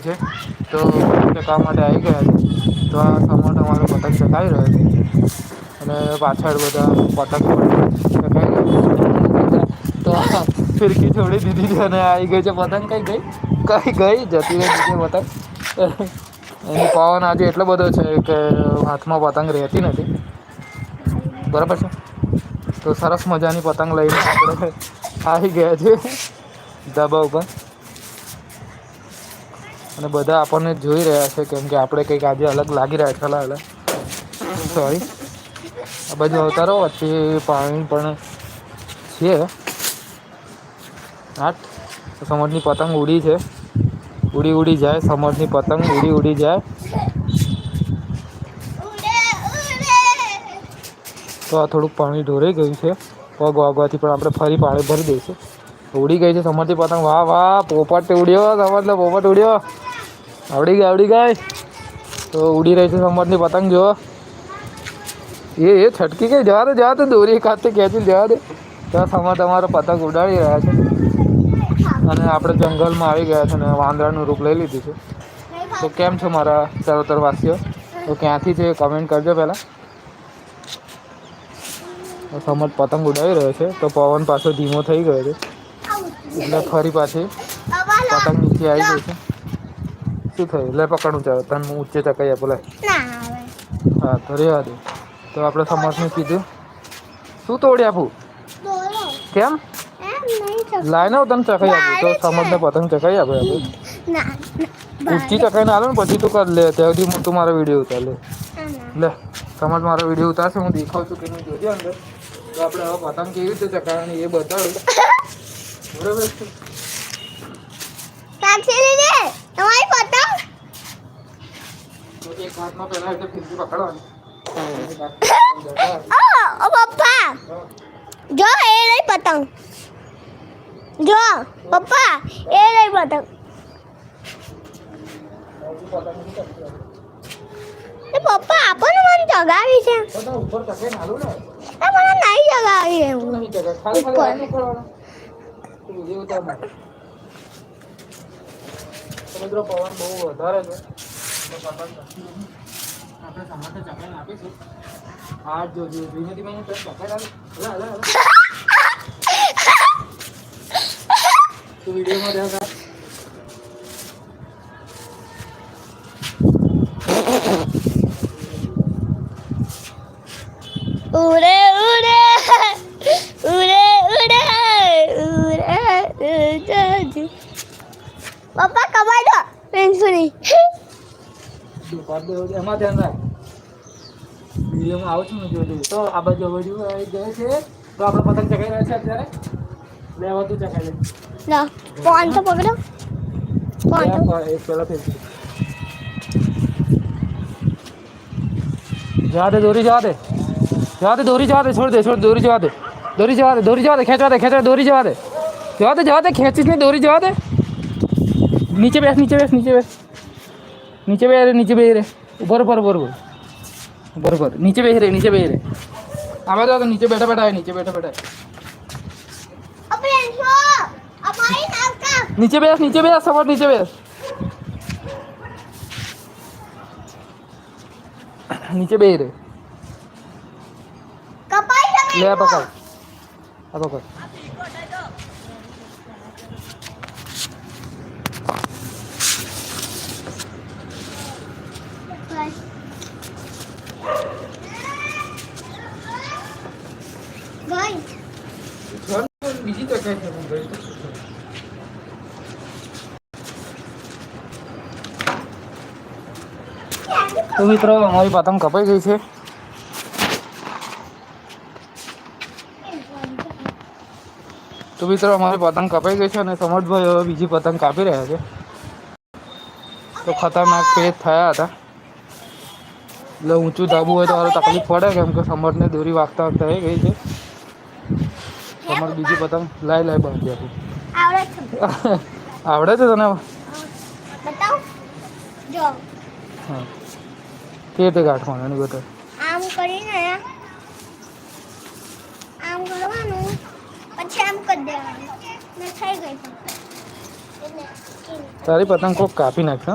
છે. તો કામ માટે આવી ગયા છે. તો આ સમો અમારો પતંગ ચકાવી રહ્યો છે. અને પાછળ બધા પતંગ તો ફિરકી છોડી દીધી છે અને આવી ગઈ છે પતંગ. કઈ ગઈ? કઈ ગઈ? જતી રહી છે પતંગ. એની પવન આજે એટલો બધો છે કે હાથમાં પતંગ રહેતી નથી. બરાબર છે? તો સરસ મજાની પતંગ લઈને આપણે આવી ગયા છે. ધાબા ઉપર અને બધા આપણને જોઈ રહ્યા છે કેમ કે આપણે કંઈક આજે અલગ લાગી રહ્યા છે અલગ અલગ સોરી આ બાજુ અવતારો વચ્ચે પાણી પણ છે. આઠ સમજની પતંગ ઉડી છે. ઉડી ઉડી જાય સમજની પતંગ ઉડી ઉડી જાય. તો આ થોડુંક પાણી ઢોરાઈ ગયું છે. પગ વાગવાથી પણ આપણે ફરી પાણી ભરી દઈશું. ઉડી ગઈ છે સમરથી પતંગ. વાહ વાહ પોપટ ઉડ્યો સમજ પોપટ ઉડ્યો. આવડી ગઈ આવડી ગઈ. તો ઉડી રહી છે સમજની પતંગ જો એ એ છટકી ગઈ. જવા દે જવા દે, દોરી કાતે ખેંચી જવા દે. તો સમજ તમારો પતંગ ઉડાડી રહ્યા છે. અને આપણે જંગલમાં આવી ગયા છે અને વાંદરાનું રૂપ લઈ લીધું છે. તો કેમ છો મારા ચરોતરવાસીઓ તો ક્યાંથી છે કમેન્ટ કરજો પહેલાં. સમજ પતંગ ઉડાવી રહ્યો છે. તો પવન પાછો ધીમો થઈ ગયો છે. એટલે ફરી પાછી પતંગ નીચે આવી ગઈ છે. શું થયું? લે પકડું ચાલો તને હું ઊંચે ચકાઈ આપો લે હા તો રહેવા દે. તો આપણે સમજને કીધું. શું તોડી આપું? કેમ? લાઈને હું તને ચકાઈ આપું. તો સમજને પતંગ ચકાઈ આપે આપણે. ઊંચી ચકાઈને આલો ને પછી તું કર લે. ત્યાં સુધી તું મારો વીડિયો ઉતાર લે. લે સમજ મારો વીડિયો ઉતારશે હું દેખાવ છું કે નહીં જોઈએ અંદર. તો આપણે હવે પતંગ કેવી રીતે ચકાવાની એ બતાડું બરોબર છે? તમારી એક ઓ, પપ્પા. જો, એ રહી પતંગ. જો, પપ્પા, એ રહી પતંગ. એ પપ્પા, આપણને મને જગાવી છે. એ મને નહીં જગાવી એવું ઉપર. સમુદ્ર પવન બહુ વધારે છે. આપણે સમાતે ચકાઈને આપીશું આ જો જો ધીમે ધીમે હું તને ચકાઈ લાવું હલા હલા હલા તું વિડીયોમાં રાખ ઉડે ઉડે ઉડે ઉડે ઉડે ઉડે પપ્પા કમાઈ દો પેન્સુની દે એમાં ધ્યાન રાખ. વિડીયોમાં આવું છું ને જોજો તો આ બાજુ બાજુ આવી જાય છે. તો આપણે પતંગ ચકાઈ રહ્યા છે અત્યારે. લેવા તું ચકાઈ લે લો ફોન તો પકડો ફોન તો એક પેલા ફેરવી જવા દે દોરી જવા દે. જવા દે દોરી જવા દે છોડ દે છોડ દોરી જવા દે. દોરી જવા દે દોરી જવા દે ખેંચવા દે ખેંચવા દોરી જવા દે. જવા દે જવા દે ખેંચીશ ને દોરી જવા દે. નીચે બેસ નીચે બેસ નીચે બેસ. નીચે બે રે નીચે બે રે. ઉપર ઉપર ઉપર ઉપર ઉપર ઉપર નીચે બે રે નીચે બે રે. આવા તો નીચે બેઠા બેઠા આવે નીચે બેઠા બેઠા નીચે બેસ નીચે બેસ સવાર નીચે બેસ. નીચે બે રે. લે પકડ. આ પકડ ગઈ બીજી તકલીફ તો મિત્રો અમારી પતંગ કપાઈ ગઈ છે. તો મિત્રો અમારી પતંગ કપાઈ ગઈ છે અને સમર્થભાઈ હવે બીજી પતંગ કાપી રહ્યા છે. તો ખતરનાક પેજ થયા હતા. એટલે ઊંચું ધાબુ હોય તો મારે તકલીફ પડે કેમ કે સમર્થને દોરી વાગતા વાગતા થઈ ગઈ છે. તમારી બીજી પતંગ લાઈ લાઈ બાંધી આપી. આવડે છે. આવડે છે તને? બતાવ. જો. હા. કે રીતે ગાંઠવાનું એની બતાવ આમ કરીને આમ કરવાનું પછી આમ કરી દેવાનું. થઈ ગઈ તારી પતંગ કોક કાપી નાખશે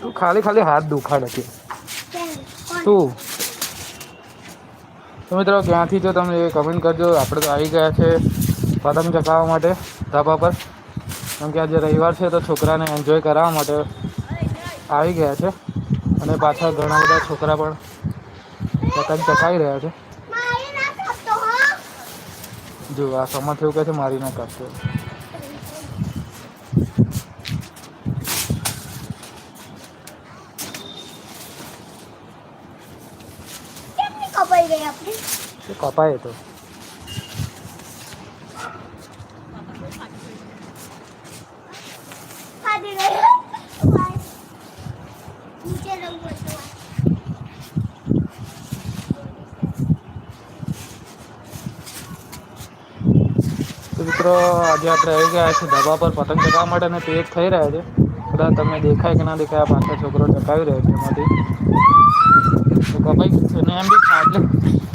તું ખાલી ખાલી હાથ દુખાડે છે. તું. તો મિત્રો ક્યાંથી જો તમે કમેન્ટ કરજો. આપણે તો આવી ગયા છે પતંગ ચકાવવા માટે ધાબા પર. કેમ કે આજે રવિવાર છે તો છોકરાને એન્જોય કરાવવા માટે આવી ગયા છે. અને પાછા ઘણા બધા છોકરા પણ પતંગ ચકાવી રહ્યા છે. જો આ સમર્થ એવું કહે છે મારી ના કાપતો. કપાય તો ફાટી ગઈ નીચે રંગ હતો તો મિત્રો આજે આપણે આવી ગયા છે. ધાબા પર પતંગ ચગાવવા માટે અને એક થઈ રહ્યા છે. કદાચ તમને દેખાય કે ના દેખાય, આ પાછળ છોકરો ચકાવી રહ્યો છે એમાંથી. તો કપાઈ અને એમ બી પાટલી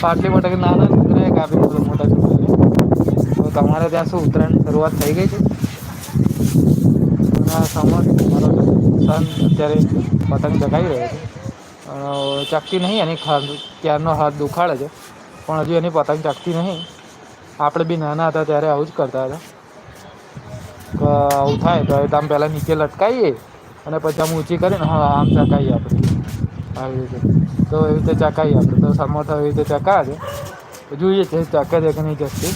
પાટલી માટે નાના છોકરાએ કાપી દીધો, મોટા છોકરાને તો તમારે ત્યાં શું ઉત્તરાયણની શરૂઆત થઈ ગઈ છે? સમર મારો સન અત્યારે પતંગ ચગાવી રહ્યો છે. ચકતી નહીં, એની ત્યારનો હાથ દુખાડે છે. પણ હજુ એની પતંગ ચકતી નહીં. આપણે બી નાના હતા ત્યારે આવું જ કરતા હતા. આવું થાય તો આમ પહેલાં નીચે લટકાવીએ અને પછી આમ ઊંચી કરીને, હા, આમ ચકાવીએ આપણે. આવી રીતે. તો એવી રીતે ચકાવીએ આપણે. તો સમોસા એવી રીતે ચકાવે છે જોઈએ છે, ચકે છે કે નહીં ચકતી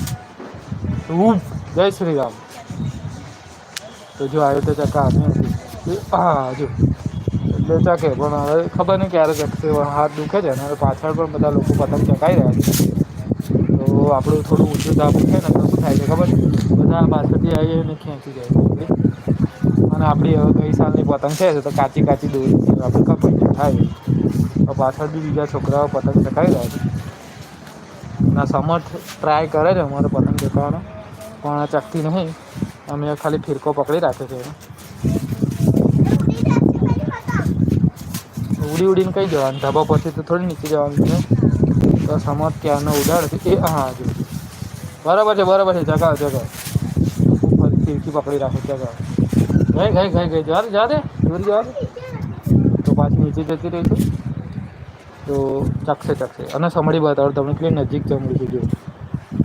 ઉપ જય શ્રી રામ. તો જો આવી રીતે ચકા આપી હા, જો. એટલે ચકે, પણ હવે ખબર નહીં ક્યારે ચકશે હાથ દુખે છે અને પાછળ પણ બધા લોકો પતંગ ચકાઈ રહ્યા છે. આપણું થોડું ઊંચું તાપ છે ને તો શું થાય છે, ખબર? બધા પાછળથી આવી અને ખેંચી જાય છે અને આપણી હવે ગઈ સાલની પતંગ છે તો કાચી કાચી દોરી આપણે કપાઈ થાય તો પાછળ બી બીજા છોકરાઓ પતંગ ચકાવી રહ્યા છે. ના, સમર્થ ટ્રાય કરે છે અમારે પતંગ ચકાવવાનો પણ ચકતી નહીં. અમે ખાલી ફિરકો પકડી રાખે છે ઉડી ઉડીને કઈ જવાનું? ધાબા પરથી તો થોડી નીચે જવાનું છે. તો ઉડાડે છે, એ હા જો. બરાબર છે બરાબર છે, જગાવ જગાવ. ખીડકી પકડી રાખો, જગાવ. ગઈ ગઈ ગઈ ગઈ, જવા દે જવા દે દૂર જવા દે. તો પાછી નીચે જતી રહી છે. તો ચકશે ચકશે અને સમળી બતાવો, તમને કેટલી નજીક ચમડી છે જો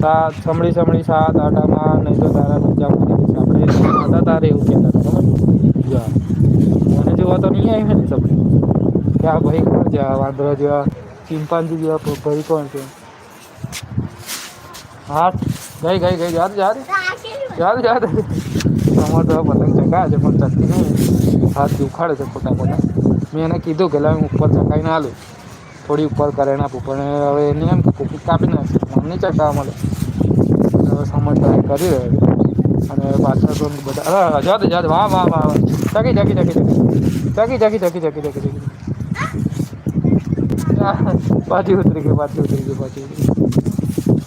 સાત, સમડી સમળી સાત આટામાં નહીં તો તારા બીજા આપણે હતા તારે એવું કહેતા હતા ખબર મને જોવા તો નહીં આવી ને સમળી કે આ ભાઈ કોણ જ્યાં વાંદરા જેવા? ચિંપાંજી જેવા ભાઈ કોણ છે? હા ગઈ ગઈ ગઈ, યાદ યાદ? યાદ યાદ? અમારે તો પતંગ ચકાવે છે, પણ ચકતી નહીં. હાથ દુખાડે છે પોતા પોતા મેં એને કીધું કે લાવ ઉપર ચકાઈને હાલું. થોડી ઉપર કરીને આપું પણ હવે એને એમ કુકી કાપી નાખશે. મને નહીં ચકાવવા મળે. હવે સમજ ટ્રાય કરી રહ્યો અને પાછળ તો બધા અરે જાદ જાદ વાહ વાહ વાહ ચકી ચકી ચકી ચકી ચકી ચકી ચકી ચકી ચકી ચકી પાછી ઉતરી ગઈ, પાછી ઉતરી ગઈ, પાછી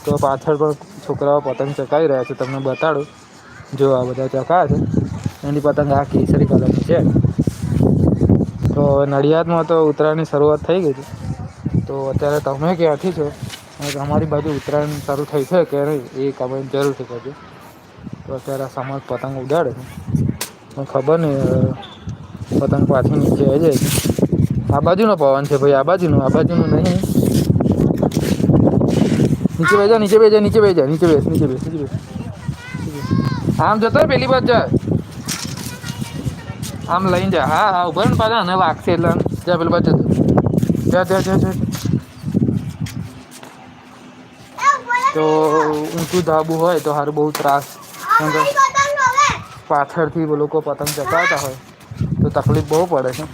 તો પાછળ પણ છોકરાઓ પતંગ ચકાવી રહ્યા છે, તમને બતાડું. જો આ બધા ચકાવે છે. એની પતંગ આ કેસરી કલરની છે. તો નડિયાદમાં તો ઉત્તરાયણની શરૂઆત થઈ ગઈ છે. તો અત્યારે તમે ક્યાંથી છો? અને તમારી બાજુ ઉત્તરાયણ શરૂ થઈ છે કે નહીં, એ કમેન્ટ જરૂરથી કરજો. તો અત્યારે આ સમાજ પતંગ ઉડાડે છે. ખબર નહીં પતંગ પાછી નીચે આવી જાય આ બાજુનો પવન છે ભાઈ આ બાજુનું આ બાજુનું નહીં. નીચે બેજા નીચે બેજા નીચે બેજા નીચે બેસ નીચે બેસ નીચે બેસ. આમ જતો પેલી બાજુ જા. આમ લઈને જા. હા હા ઊભા ને પાછા અને વાગશે એટલે જા પેલી બાજુ જા જા જા જા. તો ઊંચું ધાબુ હોય તો સારું બહુ ત્રાસ. પાછળથી લોકો પતંગ ચકાવતા હોય. તો તકલીફ બહુ પડે છે.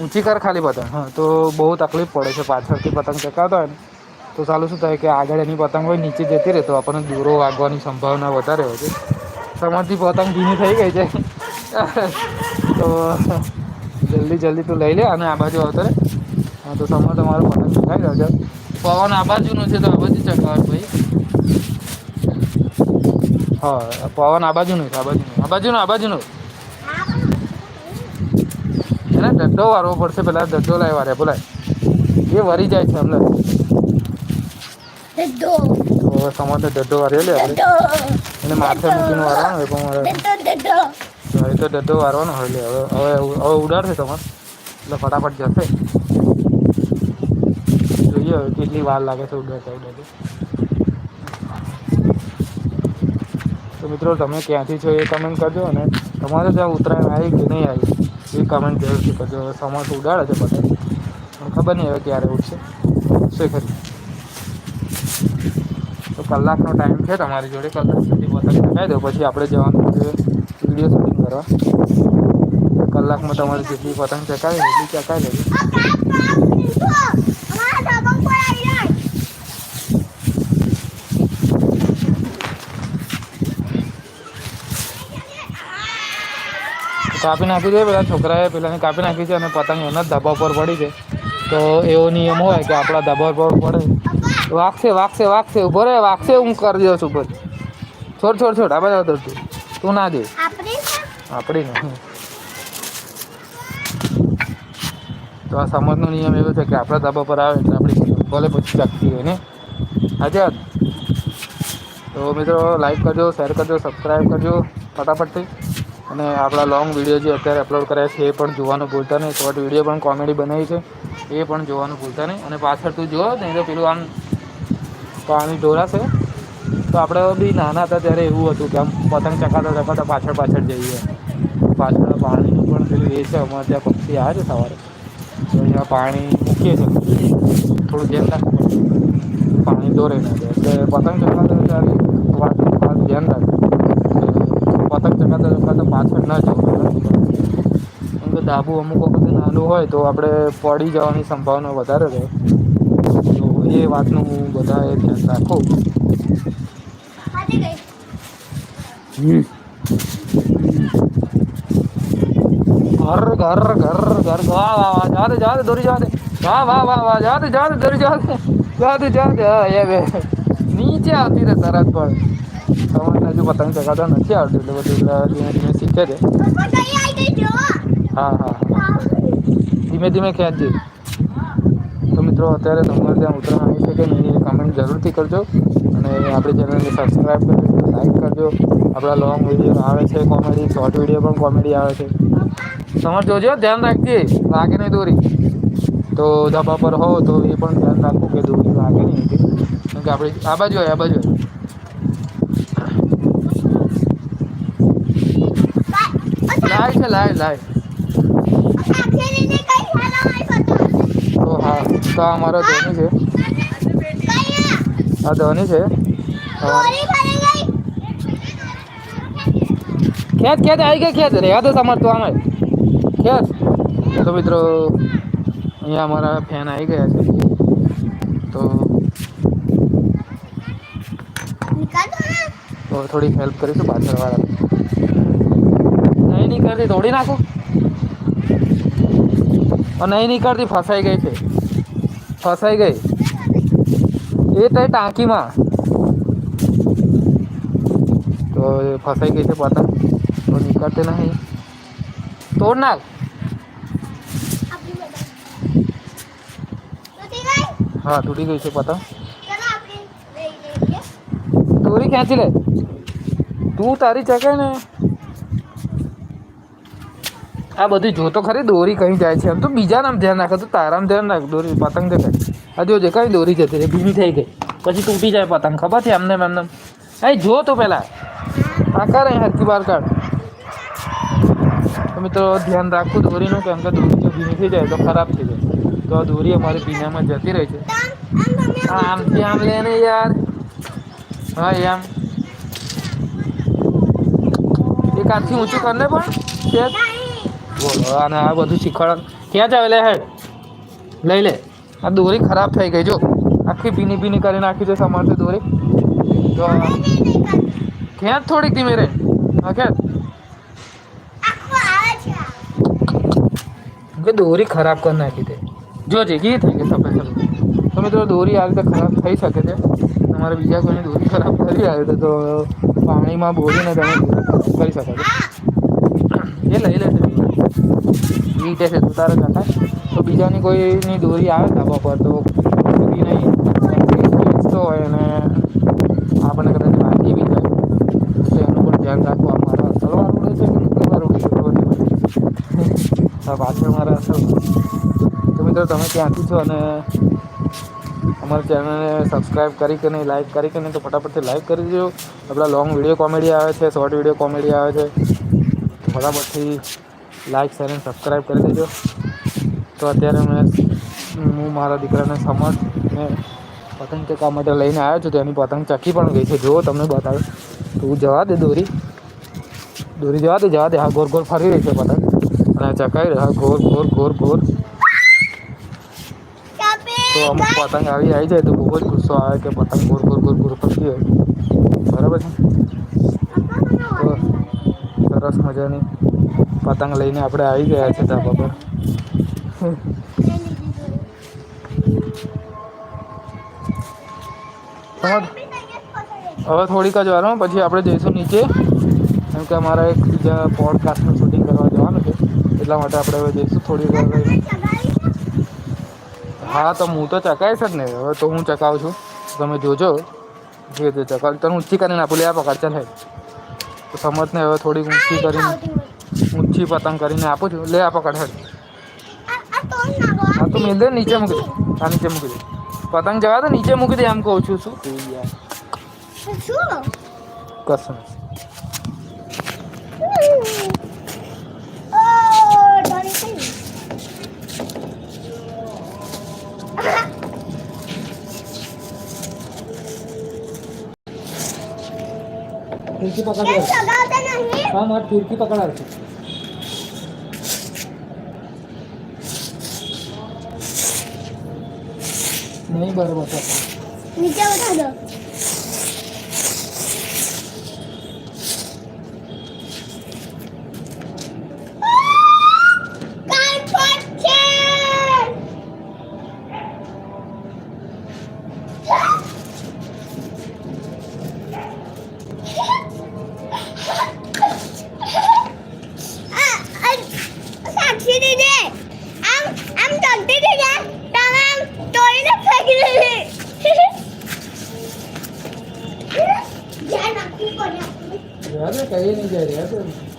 ઊંચી કર ખાલી પતંગ. હા, તો બહુ તકલીફ પડે છે પાછળથી પતંગ ચકાવતા હોય ને, તો ચાલું શું થાય કે આગળ એની પતંગ હોય નીચે જતી રહે, તો આપણને દૂરો વાગવાની સંભાવના વધારે હોય છે. સમાજથી પતંગ ભીની થઈ ગઈ છે. તો જલ્દી જલ્દી તું લઈ લે અને આ બાજુ આવતો રે. હા, તો સમય તમારો પતંગ ચકાવી છે પવન આ બાજુનો છે, તો આ બાજુ ચકાવે ભાઈ. હા, પવન આ બાજુનો છે, આ બાજુનો આ બાજુનું આ બાજુનું ડડ્ડો વારવો પડશે પેલા ડડ્ડો લાવી વારે બોલાય. એ વરી જાય છે એમને હવે સમાજને ડડો વાળીએ લે એને માથે મૂકીને વારવાનો હોય પણ મારે તો એ તો ડડો વારવાનો હોય લે. હવે હવે હવે ઉડાડશે તમારે. એટલે ફટાફટ જશે. જોઈએ હવે કેટલી વાર લાગે છે ઉડાડતા ઉડાડતા. તો મિત્રો તમે ક્યાંથી છો એ કમેન્ટ કરજો અને તમારે ત્યાં ઉત્તરાયણ આવી કે નહીં આવી? એ કમેન્ટ જરૂરથી કરજો સમાસ ઉડાડે છે પણ ખબર નહીં હવે ક્યારે ઉઠશે ઉઠશે ખરી તો કલાકનો ટાઈમ છે તમારી જોડે, કલાક સુધી પતંગ ચગાવી દો. પછી આપણે જવાનું છે વીડિયો શૂટિંગ કરવા. કલાકમાં તમારી જેટલી પતંગ ચકાવી એટલી ચકાવી લેજો કાપ પર નાખી છે પેલા છોકરાએ પેલાને કાપી નાખી છે અને પતંગ એના જ ધાબા ઉપર પડી છે. તો એવો નિયમ હોય કે આપણા ધાબા ઉપર પડે. વાગશે વાગશે વાગશે ઊભો રે વાગશે હું કરી દઉં છું ઉપર. છોડ છોડ છોડ આ આવતો તું. તું ના દે આપણી નહીં તો આ સમાજનો નિયમ એવો છે કે આપણા ધાબા પર આવે એટલે આપણી ભલે પછી ચાકતી હોય ને? હાજર તો મિત્રો લાઈક કરજો શેર કરજો સબસ્ક્રાઈબ કરજો ફટાફટથી. અને આપણા લોંગ વીડિયો જે અત્યારે અપલોડ કર્યા છે, એ પણ જોવાનું ભૂલતા નહીં. શોર્ટ વીડિયો પણ કોમેડી બનાવી છે, એ પણ જોવાનું ભૂલતા નહીં. અને પાછળ તું જુઓ, નહીં તો પેલું આમ પાણી ઢોળાશે તો આપણે બી નાના હતા ત્યારે એવું હતું કે આમ પતંગ ચકાતા ચકાતા પાછળ પાછળ જઈએ. પાછળ પાણીનું પણ પેલું એ છે, અમારે ત્યાં પક્ષી આવે છે સવારે. તો અહીંયા પાણી મૂકીએ છીએ. થોડું ધ્યાન રાખવું પાણી દોરે ના એટલે પતંગ ચકાતા ત્યારે ધ્યાન રાખવું. પતંગ ચકાતા ચકાતા પાછળ ના જવું કેમ કે ધાબુ અમુક વખતે નાનું હોય તો આપણે પડી જવાની સંભાવના વધારે રહે. તો એ વાતનું હું બધાએ ધ્યાન રાખું. ઘર ઘર ઘર ઘર. વાહ વાહ વાહ. જા દે દોરી જા દે વાહ વાહ વાહ વાહ. જા દે જા દે દોરી જા દે જા દે જા દે નીચે આવતી રહે તરત પણ. હજુ પતંગ ચગાવતા નથી આવતું એટલે બધું ધીમે ધીમે શીખે છે. હા હા ધીમે ધીમે ખેંચજે. તો મિત્રો, અત્યારે તમારે ત્યાં ઉત્તરાયણ આવી છે કે એ કમેન્ટ જરૂરથી કરજો. અને આપણી ચેનલને સબસ્ક્રાઈબ કરજો લાઈક કરજો. આપણા લોંગ વીડિયો આવે છે કોમેડી શોર્ટ વીડિયો પણ કોમેડી આવે છે. તમારે જોજો, ધ્યાન રાખજે. લાગે નહીં દોરી. તો ધાબા પર હો તો એ પણ ધ્યાન રાખવું કે દોરી લાગે નહીં. કે આપણે આ બાજુ આ બાજુ હોય છે આવી પતંગ તો હા તો આ અમારો ધોની છે. આ ધોની છે. ખેત ખેત આવી ગઈ ખેત રહ્યા તો તમારે તો આમાં. ખેત તો મિત્રો અહીંયા અમારા ફેન આવી ગયા છે. તો થોડીક હેલ્પ કરીશું પાછળવાળા નહીં નીકળતી તોડી નાખો પણ નહીં નીકળતી ફસાઈ ગઈ છે ફસાઈ ગઈ એ તો ટાંકીમાં તો એ ફસાઈ ગઈ છે પતંગ તો નીકળતી નહીં તોડ નાખ આપણી બતાવ તૂટી ગઈ હા તૂટી ગઈ છે પતંગ ચલો આપણે લઈ લઈએ દોરી ખેંચી લે તું તારી ચકાય ને આ બધું જોતો ખરી, દોરી કहीं જાય છે એમ તો બીજા નામ ધ્યાન રાખે, તો તારામ ધ્યાન રાખ, દોરી, પતંગ દેખાય. આ જોજે કઈ દોરી જતી રહી, ભીની થઈ ગઈ. પછી તૂટી જાય પતંગ, ખબર છે એમને એમને અહીં જો તો પહેલાં આ કરે હરકી બાર કાઢ. તો મિત્રો, ધ્યાન રાખવું દોરીનું, કેમ કે દોરી જો ભીની થઈ જાય તો ખરાબ થઈ જાય. તો આ દોરી અમારી ભીનામાં જતી રહી છે. આમ આમથી આમ લે ને યાર. હા, એમ. એક આથી ઊંચું કરને પણ બોલો, અને આ બધું શીખવાડ ક્યાં જ લે હેડ લઈ લે. આ દોરી ખરાબ થઈ ગઈ, જો. આખી ભીની ભીની કરી નાખી છે સમારથી દોરી. તો ખેંચ થોડીક ધીમે રે હા દોરી ખરાબ કરી નાખી તે જોજે કી થઈ ગઈ સફેદ સફેદ તો દોરી આ રીતે ખરાબ થઈ શકે છે. તમારે બીજા કોઈની દોરી ખરાબ કરી આવે તો પાણીમાં બોલીને તમે કરી શકો છો. એ લઈ લેશે વીટે છે તું તારે ચકાય તો બીજાની કોઈની દોરી આવે ધાબા પર, તો દોરી નહીં. તો હોય અને આપણને કદાચ વાંચી બી જાય તો એનું પણ ધ્યાન રાખવું આ મારા ઉડે છે કે ઉડે છે. પાછળ મારા અસલ તો મિત્રો તમે ક્યાંથી છો અને અમારી ચેનલને સબસ્ક્રાઈબ કરી કે નહીં લાઈક કરી કે નહીં, તો ફટાફટથી લાઈક કરી દેજો. આપણા લોંગ વીડિયો કોમેડી આવે છે શોર્ટ વીડિયો કોમેડી આવે છે. ફટાફટથી લાઈક શેર અને સબસ્ક્રાઈબ કરી દેજો. તો અત્યારે મેં હું મારા દીકરાને સમજ ને પતંગ ચકાવવા માટે લઈને આવ્યો છું, તો એની પતંગ ચકી પણ ગઈ છે. જુઓ, તમને બતાવે. તો હું જવા દે દોરી. દોરી જવા દે જવા દે. હા, ગોર ગોર ફરી રહી છે પતંગ. અને આ ચકાવી રહી. હા, ગોર ગોર ગોર ગોર. તો અમુક પતંગ આવી આવી જાય તો બહુ જ ગુસ્સો આવે કે પતંગ ગોર ગોર ગોર ગોર ફરતી હોય. બરાબર છે? તો સરસ મજાની પતંગ લઈને આપણે આવી ગયા છે ધાબા પર હવે થોડીક જ વારમાં પછી આપણે જઈશું નીચે. કેમ કે અમારા એક બીજા પોડકાસ્ટનું શૂટિંગ કરવા જવાનું છે. એટલા માટે આપણે હવે જઈશું થોડી વાર હા, તો હું તો ચકાવીશ જ ને હવે તો હું ચકાવું છું. તમે જોજો. જે તે ચકાવ તને ઊંચી કરીને આપું લે, આ પકડ ચાલ. હે તો સમજને, હવે થોડીક ઊંચી કરીને ઊંચી પતંગ કરીને આપું છું લે આ પકડ હેડ હા તો મેં દે નીચે મૂકી દે આ નીચે મૂકી દે પતંગ જવા દે નીચે મૂકી દે એમ કહું છું શું તું યાર કસમ ફિરકી પકડ હા મારે ફિરકી પકડાવ છે નહીં બરાબર. નીચે ઉઠા દો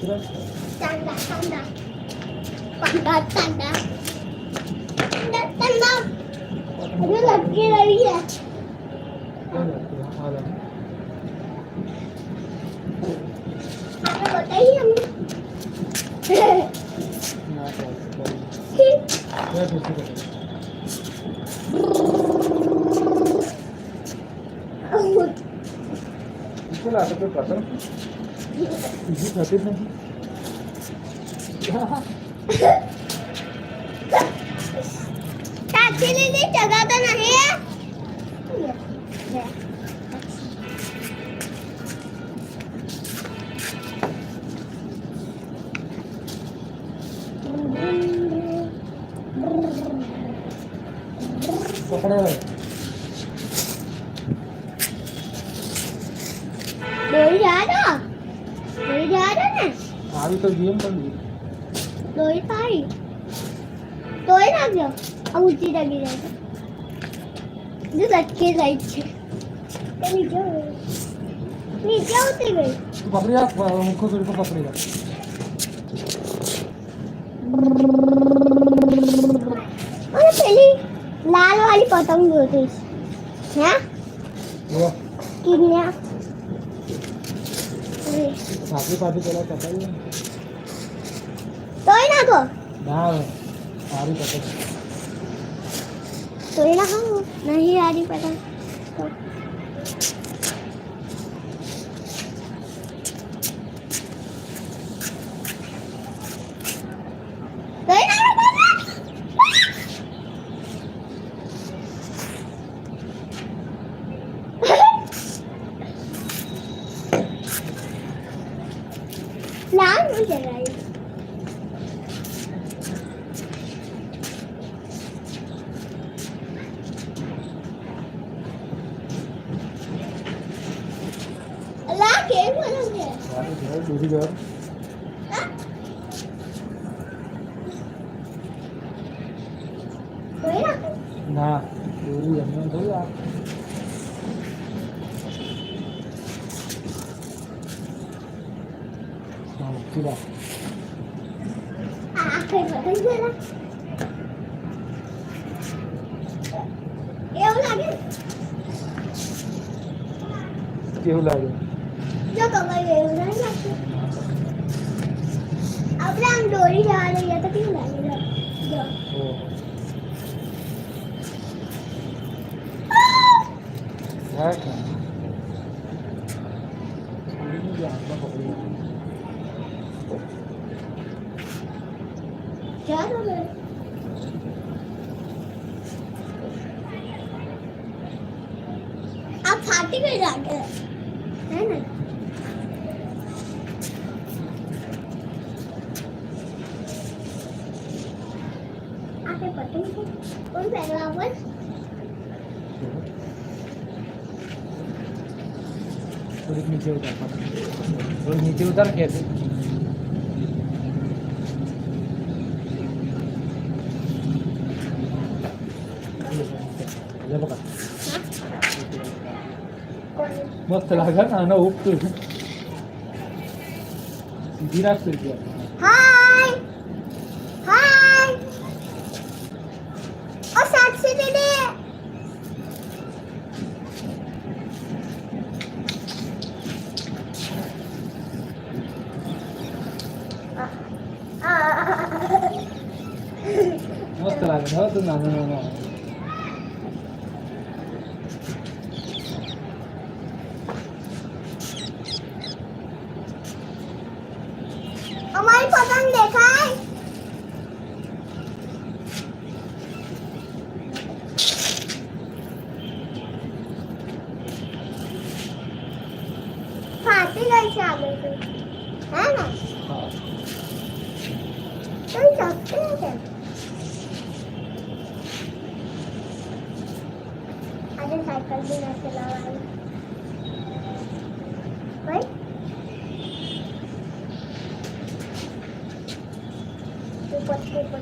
Bırak. Sen de, sen de. Ben de, sen साक्षी दीदी जगह तो नहीं મુખો થોડી પકડી રાખ અને પેલી લાલ વાળી પતંગ જોતી છે હે કિન્યા સાચી પાછી પેલા ચકાવી તોય નાખો ના સારી પકડ તોય નાખો નહીં આરી પતંગ বুঝি যার না বুঝি এমন ধরি আর কি বা કેવું લાગે હા કે? ઉડીને જે હાથમાં પકડી લીધું. જા તમે આ ફાટી ગઈ લાગે હે ને આ તે પતંગ છે કોણ પહેરવા પર થોડીક નીચે ઉતાર પકડ. થોડીક નીચે ઉતાર ખેંચ લે પકડ. કોણ મસ્ત લાગે ને આનો ઉપતું સીધી રાખતો ત્યાં હાય હાય ઓ સાક્ષી દીદી મસ્ત લાગે છે હો તું નાનો નાનો અમારી પતંગ દેખાય? ફાટી ગઈ છે હે ને? કઈ નથી લાવવાની ભાઈ ઉપર ઉપર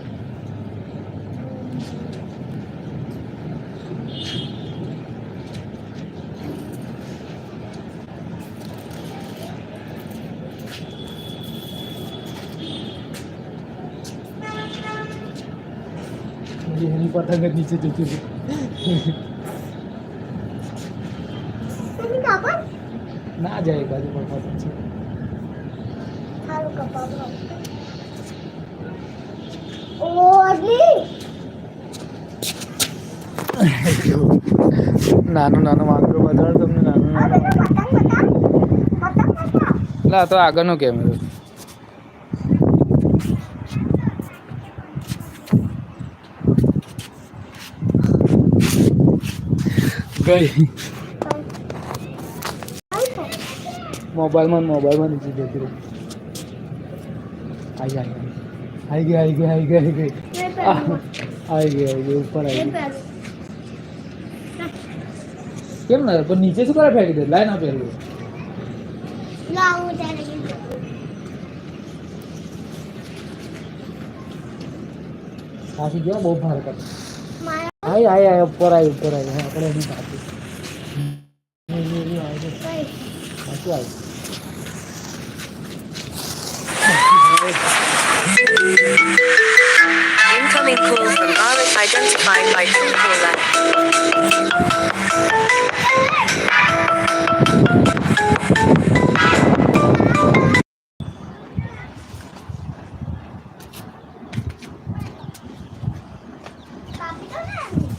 હજી એની પતંગ જ નીચે જતી હતી તમે કાપડ ના જાય બાજુ પણ પસંદ છે. નાનું નાનું વાંદરો બતાડ તમને, નાનું નાનું. આ તો આગળનો કેમેરો ગઈ. મોબાઈલમાં મોબાઈલમાં નીચે જતી રહી. આઈ ગઈ આઈ ગઈ આઈ ગઈ આઈ ગઈ આઈ ગઈ આઈ ગઈ ઉપર આવી ગઈ. કેમ ના પણ નીચે શું કરે ફેંકી દે? લાય ના લાવું ત્યારે ગયો બહુ ભાર કરે આય આય આય ઉપર આવી ઉપર હા આપણે એની પાસે નહીં, નહીં, Incoming calls from Bharat identified by Truecaller.